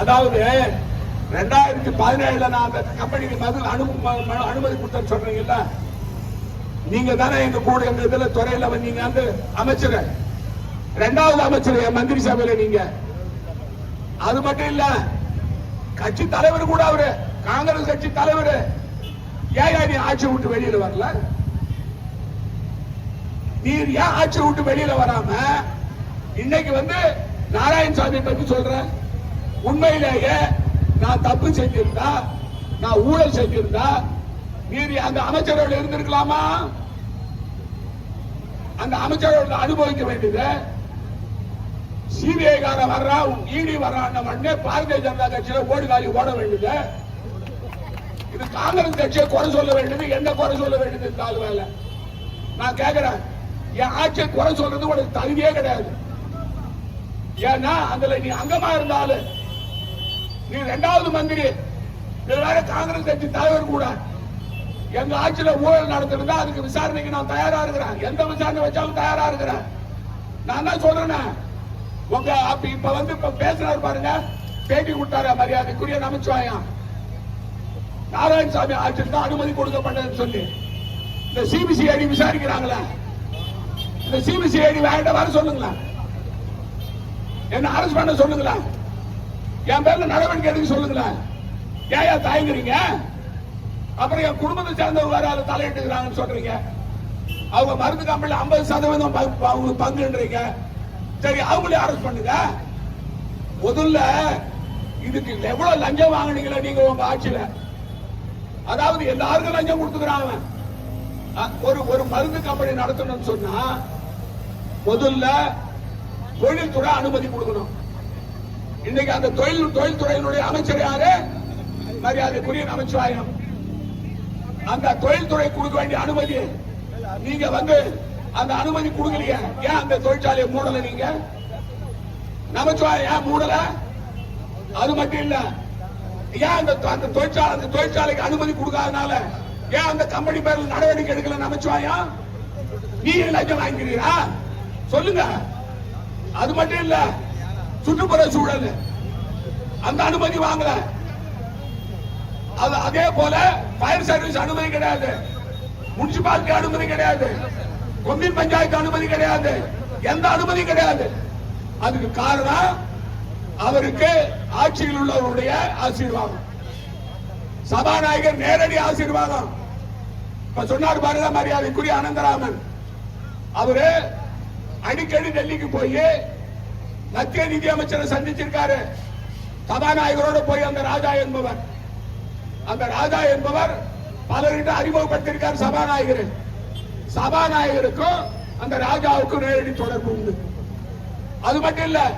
அதாவது ரெண்டாயிரத்தி பதினேழுல நான் அந்த கம்பெனிக்கு மது அனுமதி கொடுத்தேன்னு சொல்றீங்கல்ல? நீங்க தானே எங்க கூட எங்க இதுல துறையில வந்தீங்க அந்த அமைச்சர். ரெண்டாவது அமைச்சர் என் மந்திரி சபையில நீங்க. அது மட்டும் இல்ல கட்சி தலைவர் கூட அவரு காங்கிரஸ் கட்சி தலைவர் ஏன் நீ ஆட்சி விட்டு வெளியில வரல. நீர் ஏன் ஆட்சி விட்டு வெளியில வராம இன்னைக்கு வந்து நாராயணசாமி பத்தி சொல்றேன். உண்மையிலேயே நான் தப்பு செஞ்சிருந்தா நான் ஊழல் செஞ்சிருந்தா நீர் அந்த அமைச்சரோட இருந்திருக்கலாமா? அந்த அமைச்சரோட அனுபவிக்க வேண்டியது சிபிஐ கார வர்றா இடி வர்றான்னு உடனே பாரதிய ஜனதா கட்சியில ஓடு காலி ஓட வேண்டியது. இது காங்கிரஸ் கட்சியை குறை சொல்ல வேண்டியது என்ன குறை சொல்ல வேண்டியது இந்த ஆள் வேலை நான் கேட்கிறேன் என் ஆட்சியை குறை சொல்றது உனக்கு தகுதியே கிடையாது. ஏன்னா அதுல நீ அங்கமா இருந்தாலும் நீ ரெண்டாவது மந்திரி. இதுவரை காங்கிரஸ் கட்சி தலைவர் கூட எங்க ஆட்சியில ஊழல் நடத்திருந்தா அதுக்கு விசாரணைக்கு நான் தயாரா இருக்கிறேன். எந்த விசாரணை வச்சாலும் தயாரா இருக்கிறேன். நான் தான் சொல்றேன். உங்க அப்ப இப்ப வந்து இப்ப பேசுறாரு பாருங்க. பேட்டி கொடுத்தாரு மரியாதைக்குரிய நமச்சிவாயம். நாராயணசாமி ஆட்சியில் தான் அனுமதி கொடுக்கப்பட்டதுன்னு சொல்லி. இந்த சிபிசிஐடி விசாரிக்கிறாங்களே. இந்த சிபிசிஐடி வேண்டாம் வர சொல்லுங்களேன். என்ன அரசு பண்ண சொல்லுங்களேன். என் பேர்ல நடவடிக்கை எடுக்க சொல்லுங்களேன் ஏயா தயங்குறீங்க? அப்புறம் என் குடும்பத்தை சேர்ந்தவங்க வேற அதை தலையிட்டுக்கிறாங்கன்னு சொல்றீங்க. அவங்க மருந்து கம்பெனில ஐம்பது சதவீதம் பங்கு- அவங்க பங்குன்றீங்க. சரி அவங்களே அரெஸ்ட் பண்ணுங்க. முதல்ல இதுக்கு எவ்வளவு லஞ்சம் வாங்குனீங்களா நீங்க உங்க ஆட்சியில? அதாவது எல்லாருக்கும் லஞ்சம் கொடுத்துக்கிறாங்க அவன். ஒரு ஒரு மருந்து கம்பெனி நடத்தணும்னு சொன்னா முதல்ல தொழில்துறை அனுமதி கொடுக்கணும். இன்னைக்கு அந்த தொழில் தொழில்துறையினுடைய அமைச்சர் யாரு? மரியாதைக்குரிய நமச்சிவாயம் அந்த தொழில்துறை கொடுக்க வேண்டிய அனுமதி நீங்க வந்து அந்த அனுமதி கொடுக்கலையே. ஏன் அந்த தொழிற்சாலையை மூடல நீங்க? நமச்சிவாயம் ஏன் மூடல? அது மட்டும் இல்ல ஏன் அந்த அந்த தொழிற்சாலை அந்த தொழிற்சாலைக்கு அனுமதி கொடுக்காதனால ஏன் அந்த கம்பெனி பேர்ல நடவடிக்கை எடுக்கல நமச்சிவாயா நீ லஞ்சம் வாங்கிக்கிறீரா? சொல்லுங்க. அது மட்டும் இல்லை சுற்றுப்புற சூழல். அந்த அனுமதி வாங்கல. அது அதே போல ஃபயர் சர்வீஸ் அனுமதி கிடையாது. முனிசிபாலிட்டி அனுமதி கிடையாது. கொம்மின் பஞ்சாயத்து அனுமதி கிடையாது. எந்த அனுமதி கிடையாது. அதுக்கு காரணம் அவருக்கு ஆட்சியில் உள்ளவருடைய ஆசீர்வாதம். சபாநாயகர் நேரடி ஆசீர்வாதம். இப்ப சொன்னார் பாருங்க மரியாதைக்குரிய அனந்தராமன். அவரு அடிக்கடி டெல்லிக்கு போய் மத்திய நிதி அமைச்சரை சந்திச்சிருக்காரு. சபாநாயகரோட போய் அந்த ராஜா என்பவர். அந்த ராஜா என்பவர் பலர்கிட்ட அறிமுகப்படுத்தியிருக்கார் சபாநாயகர். சபாநாயகருக்கும் அந்த ராஜாவுக்கும் நேரடி தொடர்பு உண்டு. அது மட்டும் இல்ல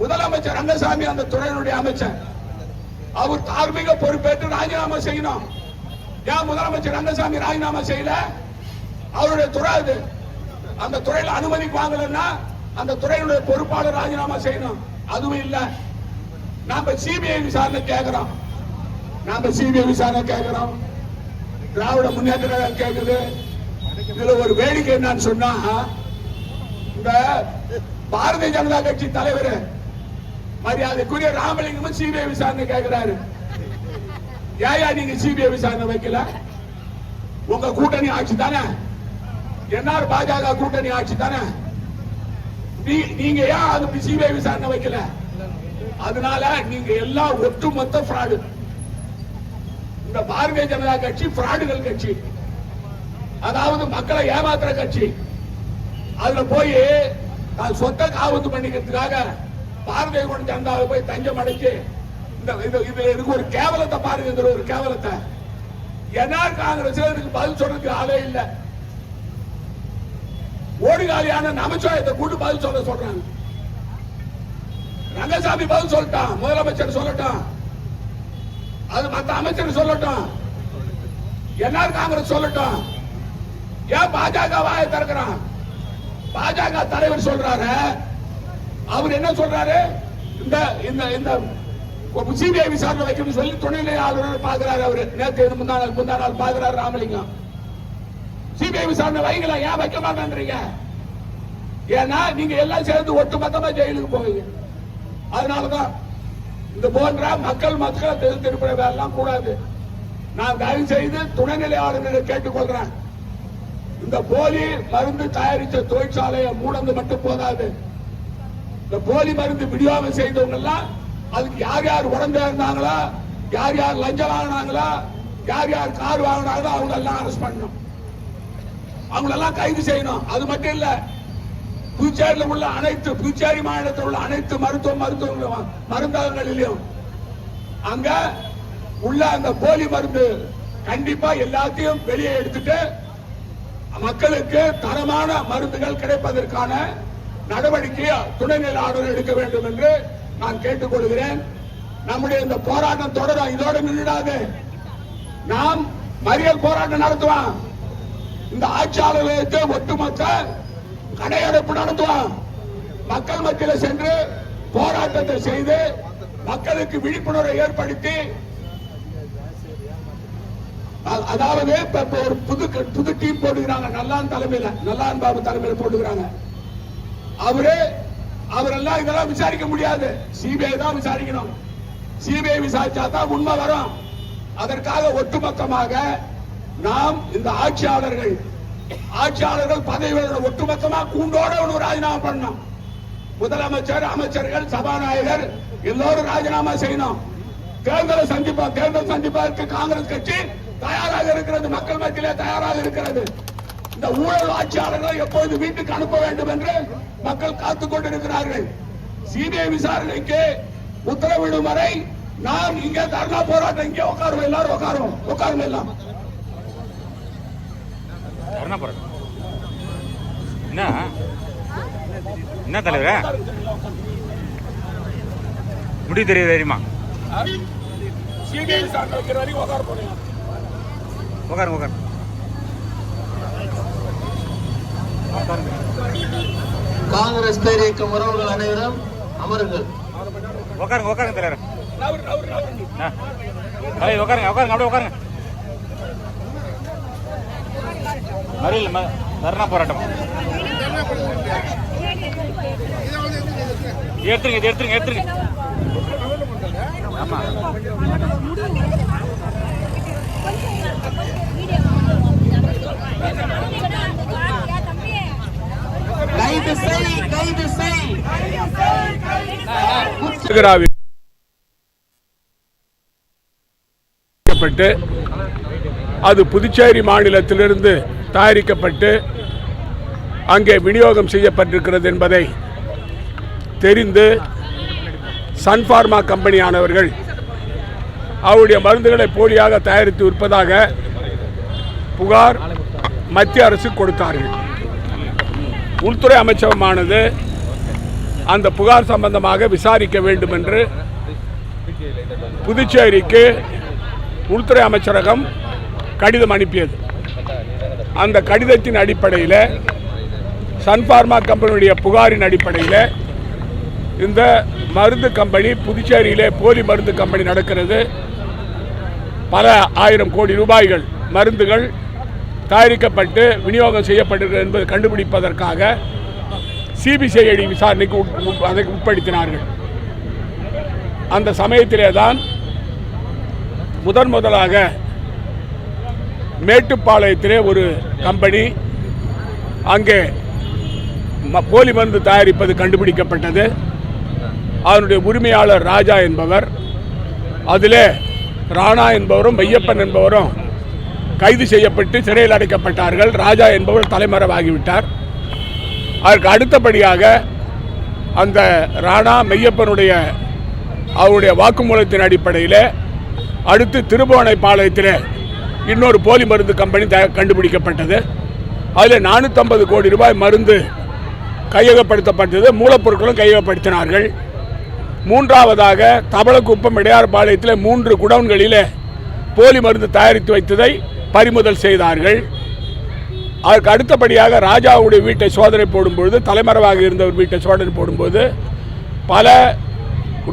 முதலமைச்சர் ரங்கசாமி அந்த துறையினுடைய அமைச்சர். அவர் தார்மீக பொறுப்பேற்று ராஜினாமா செய்யணும். ஏன் முதலமைச்சர் ரங்கசாமி ராஜினாமா செய்யல? அவருடைய துறை அது. அந்த துறையில் அனுமதிக்கு வாங்கலன்னா அந்த துறையினுடைய பொறுப்பாளர் ராஜினாமா செய்யணும். அதுவும் இல்ல. நாம சிபிஐ விசாரணை கேட்கிறோம். நாம சிபிஐ விசாரணை கேட்கிறோம். திராவிட முன்னேற்ற கழகம் கேட்குது. இதுல ஒரு வேடிக்கை என்னன்னு சொன்னா இந்த பாரதிய ஜனதா கட்சி தலைவர் மரியாதைக்குரிய ராமலிங்கமும் சிபிஐ விசாரணை கேட்கிறாரு. ஏயா நீங்க சிபிஐ விசாரணை வைக்கல? உங்க கூட்டணி ஆட்சி தானே? என்ஆர் பாஜக கூட்டணி ஆட்சி தானே? நீங்க ஏன் அது சிபிஐ விசாரணை வைக்கல? அதனால நீங்க எல்லாம் ஒட்டுமொத்த ஃப்ராடு இந்த பாரதிய ஜனதா கட்சி ஃப்ராடுகள் கட்சி. அதாவது மக்களை ஏமாத்துற கட்சி. அதுல போய் தான் சொத்தை காவத்து பண்ணிக்கிறதுக்காக பாரதிய ஜனதாவை போய் தஞ்சம் அடைச்சு இந்த இது இது இதுக்கு ஒரு கேவலத்தை பாருங்க ஒரு கேவலத்தை. என்ஆர் காங்கிரஸ் இதுக்கு பதில் சொல்றதுக்கு ஆளே இல்லை. ஓடிகாலியான நமச்சிவாயத்தை கூட்டு பதில் சொல்ல சொல்றாங்க. ரங்கசாமி பதில் சொல்லிட்டான் முதலமைச்சர் சொல்லட்டும். அது மத்த அமைச்சர் சொல்லட்டும். என்ஆர் காங்கிரஸ் சொல்லட்டும். ஏன் பாஜக வாயை திறக்கிறான்? பாஜக தலைவர் சொல்றாரு. அவர் என்ன சொல்றாரு? இந்த இந்த இந்த சிபிஐ விசாரணை வைக்கணும்னு சொல்லி துணைநிலை ஆளுநர் பாக்குறாரு அவரு. நேற்று முந்தா நாள் முந்தா நாள் பாக்குறாரு ராமலிங்கம். சிபிஐ விசாரணை வைக்கலாம் ஏன் வைக்க மாட்டேன்றீங்க? ஏன்னா நீங்க எல்லாம் சேர்ந்து ஒட்டுமொத்தமா ஜெயிலுக்கு போவீங்க. அதனாலதான் இந்த போன்ற மக்கள் மக்களை திசை வேலைலாம் கூடாது. நான் தயவு செய்து துணைநிலை ஆளுநரை கேட்டுக்கொள்றேன். இந்த போலி மருந்து தயாரித்த தொழிற்சாலையை மூடந்து மட்டும் போதாது. இந்த போலி மருந்து விநியோகம் செய்தவங்க எல்லாம் அதுக்கு யார் யார் உடம்பு இருந்தாங்களா யார் யார் லஞ்சம் வாங்கினாங்களா யார் யார் கார் வாங்கினாங்களோ அவங்க எல்லாம் அரெஸ்ட் பண்ணணும். அவங்களெல்லாம் கைது செய்யணும். அது மட்டும் இல்ல புதுச்சேரியில் உள்ள அனைத்து புதுச்சேரி மாநிலத்தில் உள்ள அனைத்து மருத்துவ மருத்துவ மருந்தகங்களிலும் அங்க உள்ள அந்த போலி மருந்து கண்டிப்பா எல்லாத்தையும் வெளியே எடுத்துட்டு மக்களுக்கு தரமான மருந்துகள் கிடைப்பதற்கான நடவடிக்கையை துணைநிலை ஆளுநர் எடுக்க வேண்டும் என்று நான் கேட்டுக்கொள்கிறேன். நம்முடைய இந்த போராட்டம் தொடரும். இதோடு நின்றுடாது. நாம் மறியல் போராட்டம் நடத்துவோம். இந்த ஆட்சியாளர்களுக்கு ஒட்டுமொத்த கடையடைப்பு நடத்துவோம். மக்கள் மத்தியில் சென்று போராட்டத்தை செய்து மக்களுக்கு விழிப்புணர்வை ஏற்படுத்தி அதாவது இப்ப ஒரு புது புது டீம் போடுகிறாங்க நல்லான் தலைமையில நல்லான் பாபு தலைமையில போடுகிறாங்க அவரு அவரெல்லாம் இதெல்லாம் விசாரிக்க முடியாது. சிபிஐ தான் விசாரிக்கணும். சிபிஐ விசாரிச்சா தான் உண்மை வரும். அதற்காக ஒட்டுமொத்தமாக நாம் இந்த ஆட்சியாளர்கள் ஆட்சியாளர்கள் பதவிகள் ஒட்டுமொத்தமா கூண்டோட ஒரு ராஜினாமா பண்ணணும். முதலமைச்சர் அமைச்சர்கள் சபாநாயகர் எல்லோரும் ராஜினாமா செய்யணும். தேர்தலை சந்திப்பா தேர்தல் சந்திப்பதற்கு காங்கிரஸ் கட்சி தயாராக இருக்கிறது மக்கள் மத்தியிலே தயாராக இருக்கிறது. இந்த ஊழல் ஆட்சியாளர்களை எப்போது வீட்டுக்கு அனுப்ப வேண்டும் என்று மக்கள் காத்துக் கொண்டிருக்கிறார்கள். சிபிஐ விசாரணைக்கு உத்தரவிடும் வரை நாம் இங்கே தர்ணா போராட்டம் இங்கே உட்காருவோம் எல்லாரும் உட்காருவோம் உட்காருங்க எல்லாம். தரணா போறேன் என்ன? என்ன தலைவரே? முடி தெரியுது தெரியுமா? உட்கார உட்காருங்க காங்கிரஸ் பேரியக்கம் உறவுகள் அனைவரும் அமருங்கள். உட்காருங்க உட்காருங்க தலைவரே. தலைவர் உட்காருங்க உட்காருங்க அப்படியே உட்காருங்க மறியல் தர்ணா போராட்டம். இது எடுத்துருங்க இது எடுத்துருங்க எடுத்துருங்க. ஆமா. கைது செய் கைது அது புதுச்சேரி மாநிலத்திலிருந்து தயாரிக்கப்பட்டு அங்கே விநியோகம் செய்யப்பட்டிருக்கிறது என்பதை தெரிந்து சன்ஃபார்மா கம்பெனியானவர்கள் அவருடைய மருந்துகளை போலியாக தயாரித்து விற்பதாக புகார் மத்திய அரசு கொடுத்தார்கள். உள்துறை அமைச்சகமானது அந்த புகார் சம்பந்தமாக விசாரிக்க வேண்டும் என்று புதுச்சேரிக்கு உள்துறை அமைச்சரகம் கடிதம் அனுப்பியது. அந்த கடிதத்தின் அடிப்படையில் சன்ஃபார்மா கம்பெனியுடைய புகாரின் அடிப்படையில் இந்த மருந்து கம்பெனி புதுச்சேரியிலே போலி மருந்து கம்பெனி நடக்கிறது. பல ஆயிரம் கோடி ரூபாய்கள் மருந்துகள் தயாரிக்கப்பட்டு விநியோகம் செய்யப்பட்டிருக்கிறது என்பதை கண்டுபிடிப்பதற்காக சிபிசிஐடி விசாரணைக்கு உட்- அதை உட்படுத்தினார்கள். அந்த சமயத்திலே தான் முதன் முதலாக மேட்டுப்பாளையத்திலே ஒரு கம்பெனி. அங்கே ம- போலி மருந்து தயாரிப்பது கண்டுபிடிக்கப்பட்டது. அதனுடைய உரிமையாளர் ராஜா என்பவர். அதிலே ராணா என்பவரும் மையப்பன் என்பவரும் கைது செய்யப்பட்டு சிறையில் அடைக்கப்பட்டார்கள். ராஜா என்பவர் தலைமறைவாகிவிட்டார். அதற்கு அடுத்தபடியாக அந்த ராணா மெய்யப்பனுடைய அவருடைய வாக்குமூலத்தின் அடிப்படையில் அடுத்து திருபுவனைப்பாளையத்தில் இன்னொரு போலி மருந்து கம்பெனி த கண்டுபிடிக்கப்பட்டது. அதில் நானூற்றம்பது கோடி ரூபாய் மருந்து கையகப்படுத்தப்பட்டது. மூலப்பொருட்களும் கையகப்படுத்தினார்கள். மூன்றாவதாக தபளக்குப்பம் இடையார்பாளையத்தில் மூன்று குடவுன்களில் போலி மருந்து தயாரித்து வைத்ததை பறிமுதல் செய்தார்கள். அதற்கு அடுத்தபடியாக ராஜாவுடைய வீட்டை சோதனை போடும்பொழுது தலைமறைவாக இருந்தவர் வீட்டை சோதனை போடும்போது பல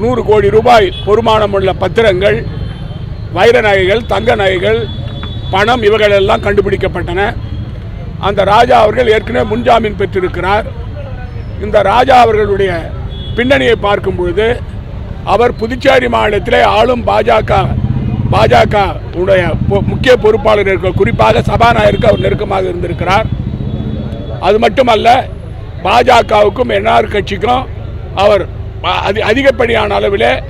நூறு கோடி ரூபாய் பொறுமானம் உள்ள பத்திரங்கள் வைர நகைகள் தங்க நகைகள் பணம் இவைகளெல்லாம் கண்டுபிடிக்கப்பட்டன. அந்த ராஜா அவர்கள் ஏற்கனவே முன்ஜாமீன் பெற்றிருக்கிறார். இந்த ராஜா அவர்களுடைய பின்னணியை பார்க்கும் பொழுது அவர் புதுச்சேரி மாநிலத்திலே ஆளும் பாஜக பாஜக உடைய பொ- முக்கிய பொறுப்பாளர் இருக்க குறிப்பாக சபாநாயகருக்கு அவர் நெருக்கமாக இருந்திருக்கிறார். அது மட்டுமல்ல பாஜகவுக்கும் என்ஆர் கட்சிக்கும் அவர் அதி அதிகப்படியான அளவில்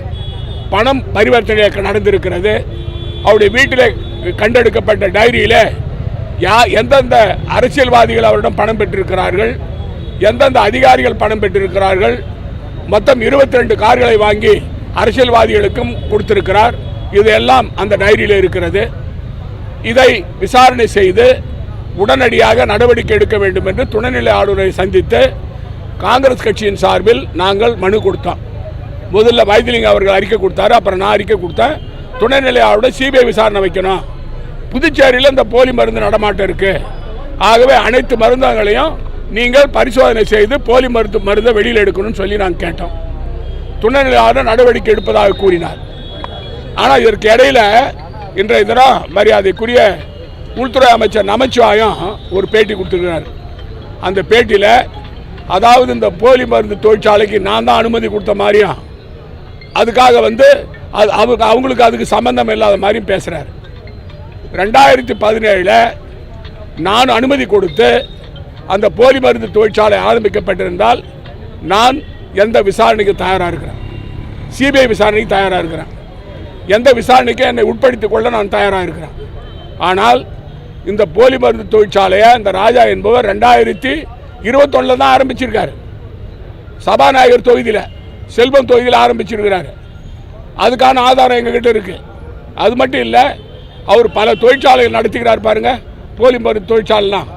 பணம் பரிவர்த்தனை நடந்திருக்கிறது. அவருடைய வீட்டில் கண்டெடுக்கப்பட்ட டைரியில் யா எந்தெந்த அரசியல்வாதிகள் அவரிடம் பணம் பெற்றிருக்கிறார்கள் எந்தெந்த அதிகாரிகள் பணம் பெற்றிருக்கிறார்கள் மொத்தம் 22 கார்களை வாங்கி அரசியல்வாதிகளுக்கும் கொடுத்திருக்கிறார். இதெல்லாம் அந்த டைரியில் இருக்கிறது. இதை விசாரணை செய்து உடனடியாக நடவடிக்கை எடுக்க வேண்டும் என்று துணைநிலை ஆளுநரை சந்தித்து காங்கிரஸ் கட்சியின் சார்பில் நாங்கள் மனு கொடுத்தோம். முதல்ல வைத்திலிங்க அவர்கள் அறிக்கை கொடுத்தாரு அப்புறம் நான் அறிக்கை கொடுத்தேன். துணைநிலை ஆளுநர் சிபிஐ விசாரணை வைக்கணும். புதுச்சேரியில் இந்த போலி மருந்து நடமாட்டம் இருக்கு. ஆகவே அனைத்து மருந்தகங்களையும் நீங்கள் பரிசோதனை செய்து போலி மருந்து மருந்தை வெளியில் எடுக்கணும்னு சொல்லி நாங்கள் கேட்டோம். துணைநிலை ஆளுநர் நடவடிக்கை எடுப்பதாக கூறினார். ஆனால் இதற்கு இடையில இன்றைய தினம் மரியாதைக்குரிய உள்துறை அமைச்சர் நமச்சிவாயம் ஒரு பேட்டி கொடுத்துருக்கிறார். அந்த பேட்டியில் அதாவது இந்த போலி மருந்து தொழிற்சாலைக்கு நான் தான் அனுமதி கொடுத்த மாதிரியும் அதுக்காக வந்து அது அவங்க அவங்களுக்கு அதுக்கு சம்மந்தம் இல்லாத மாதிரியும் பேசுகிறார் ரெண்டாயிரத்தி பதினேழில் நான் அனுமதி கொடுத்து அந்த போலி மருந்து தொழிற்சாலை ஆரம்பிக்கப்பட்டிருந்தால் நான் எந்த விசாரணைக்கு தயாராக இருக்கிறேன்? சிபிஐ விசாரணைக்கு தயாராக இருக்கிறேன். எந்த விசாரணைக்கு என்னை உட்படுத்திக் கொள்ள நான் தயாராக இருக்கிறேன். ஆனால் இந்த போலி மருந்து தொழிற்சாலையை இந்த ராஜா என்பவர் ரெண்டாயிரத்தி இருபத்தொன்னில் தான் ஆரம்பிச்சிருக்காரு. சபாநாயகர் தொகுதியில் செல்வம் தொகுதியில் ஆரம்பிச்சிருக்கிறாரு. அதுக்கான ஆதாரம் எங்ககிட்ட இருக்குது அது மட்டும் இல்லை அவர் பல தொழிற்சாலைகள் நடத்துகிறார் பாருங்க போலி மருந்து தொழிற்சாலைலாம்.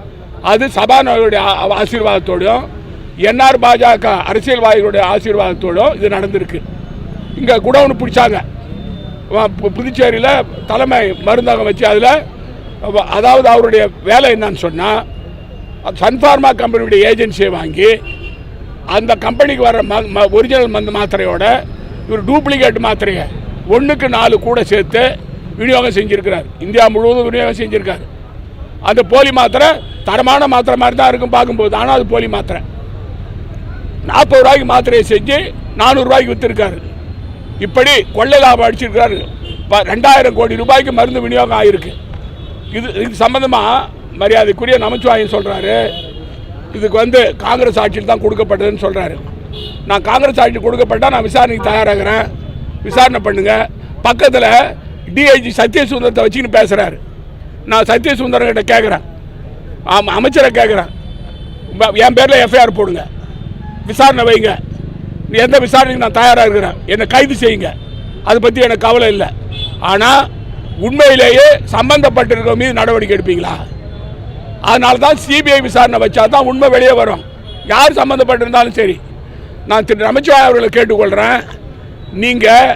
அது சபாநாயகருடைய ஆசீர்வாதத்தோடையும் ஆசீர்வாதத்தோடும் என்ஆர் பாஜக அரசியல்வாதிகளுடைய ஆசீர்வாதத்தோடும் இது நடந்திருக்கு. இங்கே குடவுன்னு பிடிச்சாங்க. புதுச்சேரியில் தலைமை மருந்தகம் வச்சு அதில் அதாவது அவருடைய வேலை என்னன்னு சொன்னால் சன்ஃபார்மா கம்பெனியுடைய ஏஜென்சியை வாங்கி அந்த கம்பெனிக்கு வர ம- ம- ஒரிஜினல் மருந்து மாத்திரையோட இவர் டூப்ளிகேட் மாத்திரையை. ஒன்றுக்கு நாலு கூட சேர்த்து விநியோகம் செஞ்சுருக்கிறார். இந்தியா முழுவதும் விநியோகம் செஞ்சுருக்கார். அந்த போலி மாத்திரை தரமான மாத்திரை மாதிரி தான் இருக்கும் பார்க்கும்போது. ஆனால் அது போலி மாத்திரை. நாற்பது ரூபாய்க்கு மாத்திரையை செஞ்சு நானூறுரூவாய்க்கு விற்றுருக்காரு இப்படி கொள்ளை லாபம் அடிச்சிருக்காரு இப்போ ரெண்டாயிரம் கோடி ரூபாய்க்கு மருந்து விநியோகம் ஆகிருக்கு இது இது சம்மந்தமாக மரியாதைக்குரிய நமச்சிவாயன் சொல்கிறாரு இதுக்கு வந்து காங்கிரஸ் ஆட்சியில் தான் கொடுக்கப்பட்டதுன்னு சொல்கிறாரு நான் காங்கிரஸ் ஆட்சி கொடுக்கப்பட்டால் நான் விசாரணைக்கு தயாராகிறேன். விசாரணை பண்ணுங்கள் பக்கத்தில் டிஐஜி சத்யசுந்தரத்தை வச்சுக்கின்னு பேசுகிறாரு நான் சத்யசுந்தரம் கிட்ட கேட்குறேன் ஆமாம் அமைச்சரை கேட்குறேன் என் பேரில் எஃப்ஐஆர் போடுங்க. விசாரணை வைங்க. எந்த விசாரணைக்கு நான் தயாராக இருக்கிறேன்? என்னை கைது செய்யுங்க. அதை பற்றி எனக்கு கவலை இல்லை. ஆனால் உண்மையிலேயே சம்பந்தப்பட்டிருக்கிற மீது நடவடிக்கை எடுப்பீங்களா? அதனால தான் சிபிஐ விசாரணை வச்சா தான் உண்மை வெளியே வரும். யார் சம்மந்தப்பட்டிருந்தாலும் சரி. நான் திரு நமச்சிவாய் அவர்களை கேட்டுக்கொள்கிறேன் நீங்கள்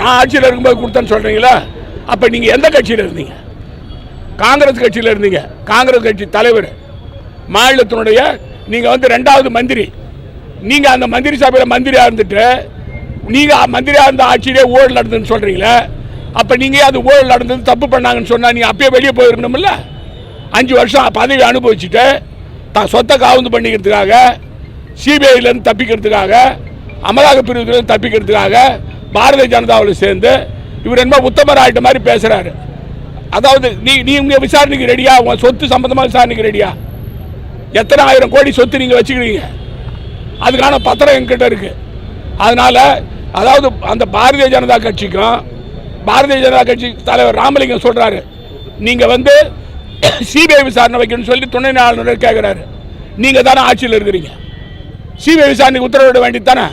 நான் ஆட்சியில் இருக்கும்போது கொடுத்தேன்னு சொல்கிறீங்களா அப்போ நீங்கள் எந்த கட்சியில் இருந்தீங்க? காங்கிரஸ் கட்சியில் இருந்தீங்க. காங்கிரஸ் கட்சி தலைவர் மாநிலத்தினுடைய நீங்கள் வந்து ரெண்டாவது மந்திரி. நீங்கள் அந்த மந்திரி சபையில் மந்திரியாக இருந்துட்டு நீங்கள் மந்திரியாக இருந்த ஆட்சியிலே ஊழல் நடந்ததுன்னு சொல்கிறீங்களே அப்போ நீங்கள் அது ஊழல் நடந்தது தப்பு பண்ணாங்கன்னு சொன்னால் நீங்கள் அப்பயே வெளியே போயிருக்கணும்ல? அஞ்சு வருஷம் பதவி அனுபவிச்சுட்டு தான் சொத்தை காவுந்து பண்ணிக்கிறதுக்காக சிபிஐலேருந்து தப்பிக்கிறதுக்காக அமலாக்க பிரிவுலேருந்து தப்பிக்கிறதுக்காக பாரதிய ஜனதாவில் சேர்ந்து இவர் என்ன உத்தமர் ஆயிட்ட மாதிரி பேசுகிறாரு அதாவது நீ நீங்க விசாரணைக்கு ரெடியா உங்கள் சொத்து சம்பந்தமாக விசாரணைக்கு ரெடியா எத்தனை ஆயிரம் கோடி சொத்து நீங்கள் வச்சுக்கிறீங்க? அதுக்கான பத்திரம் எங்கிட்ட இருக்கு. அதனால் அதாவது அந்த பாரதிய ஜனதா கட்சிக்கும் பாரதிய ஜனதா கட்சி தலைவர் ராமலிங்கம் சொல்கிறாரு நீங்கள் வந்து சிபிஐ விசாரணை வைக்கணும்னு சொல்லி துணை ஆளுநர் கேட்குறாரு நீங்கள் தானே ஆட்சியில் இருக்கிறீங்க. சிபிஐ விசாரணைக்கு உத்தரவிட வேண்டியது தானே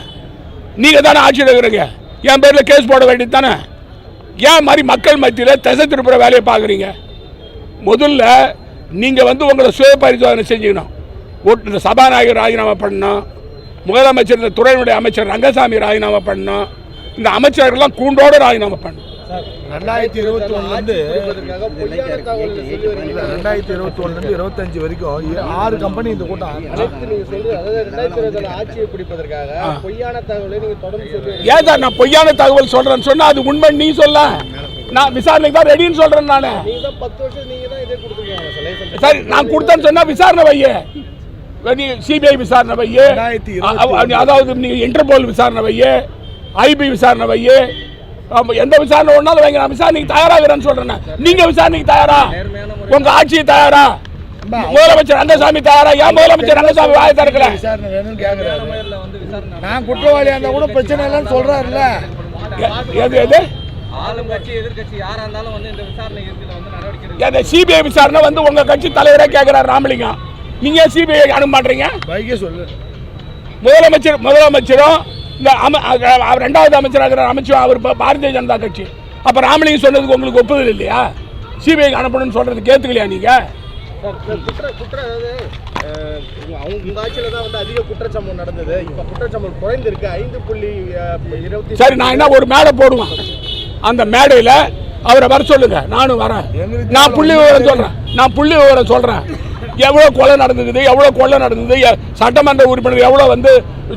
நீங்க தானே ஆட்சியில் இருக்கிறீங்க. என் பேரில் கேஸ் போட வேண்டியது தானே ஏன் மாதிரி மக்கள் மத்தியில் திசை திருப்புற வேலையை பார்க்குறீங்க? முதல்ல நீங்கள் வந்து உங்களை சுய பரிசோதனை செஞ்சுக்கணும். ஒட்டு- இந்த சபாநாயகர் ராஜினாமா பண்ணணும். முதலமைச்சர் இந்த துறையினுடைய அமைச்சர் ரங்கசாமி ராஜினாமா பண்ணணும். இந்த அமைச்சர்கள்லாம் கூண்டோடு ராஜினாமா பண்ணணும். ரெண்டாயிரத்தி இருபத்தி வரீங்க. ரெண்டாயிரத்தி இருபத்தி ஒண்ணுலேருந்து இருபத்தஞ்சு வரைக்கும் ஆறு கம்பெனி இந்த கூட்டம் சார் நான் பொய்யான தகவல் சொல்கிறேன்னு சொன்னால் அது உண்மை நீ சொல்ல. நான் விசாரணைக்கு தான் ரெடின்னு சொல்கிறேன் நான். சார் நான் கொடுத்தேன்னு சொன்னால் விசாரணை வைய. நீ சிபிஐ விசாரணை வைய. அதாவது நீ இன்டர்போல் விசாரணை வைய ஐபி விசாரணை வை ஆமா, எந்த விசாரணை ஒன்றாலும் வைங்க நான் விசாரணைக்கு தயாராகிறேன்னு சொல்றேன். நீங்க விசாரணைக்கு தயாரா? உங்க ஆட்சி தயாரா? முதலமைச்சர் ரங்கசாமி தயாரா? ஏன் முதலமைச்சர் ரங்கசாமி வாய திறக்கல? நான் குற்றவாளியா இருந்தா கூட பிரச்சனை இல்லைன்னு சொல்றாருல்ல. எது எது? ஆளும் கட்சி எதிர்கட்சி யாரா இருந்தாலும் வந்து இந்த விசாரணை இறுதியில வந்து நடவடிக்கை எடுக்கணும். அந்த சிபிஐ விசாரணை வந்து உங்க கட்சி தலைவரே கேட்கிறார் ராமலிங்கம். நீங்க சிபிஐ அனுப்ப மாட்டீங்க? பைக்கே சொல்லு. முதலமைச்சர் முதலமைச்சரும் இந்த ரெண்டாவது அமைச்சராக அமைச்சர் அவர் பாரதிய ஜனதா கட்சி. அப்ப ராமலிங்கம் சொன்னதுக்கு உங்களுக்கு ஒப்புதல் இல்லையா? சிபிஐ அனுப்பணும்னு சொல்றது கேத்துக்கலையா நீங்க? சார், நான் என்ன ஒரு மேடை போடுவேன்? அந்த மேடையில அவரை வர சொல்லுங்க. நானும் வரேன். நான் புள்ளி விவரம் சொல்றேன். நான் புள்ளி விவரம் சொல்றேன். எவ்வளவு கொலை நடந்தது எவ்வளவு கொலை நடந்தது சட்டமன்ற உறுப்பினர் எவ்வளவு வந்து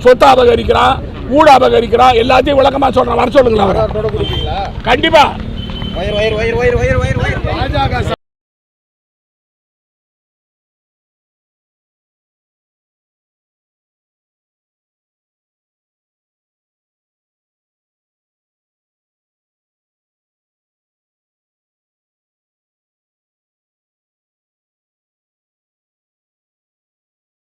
சொத்து அபகரிக்கிறான் ஊட அபகரிக்கிறான் எல்லாத்தையும் விளக்கமா சொல்றேன் வர சொல்லுங்களா அவரை.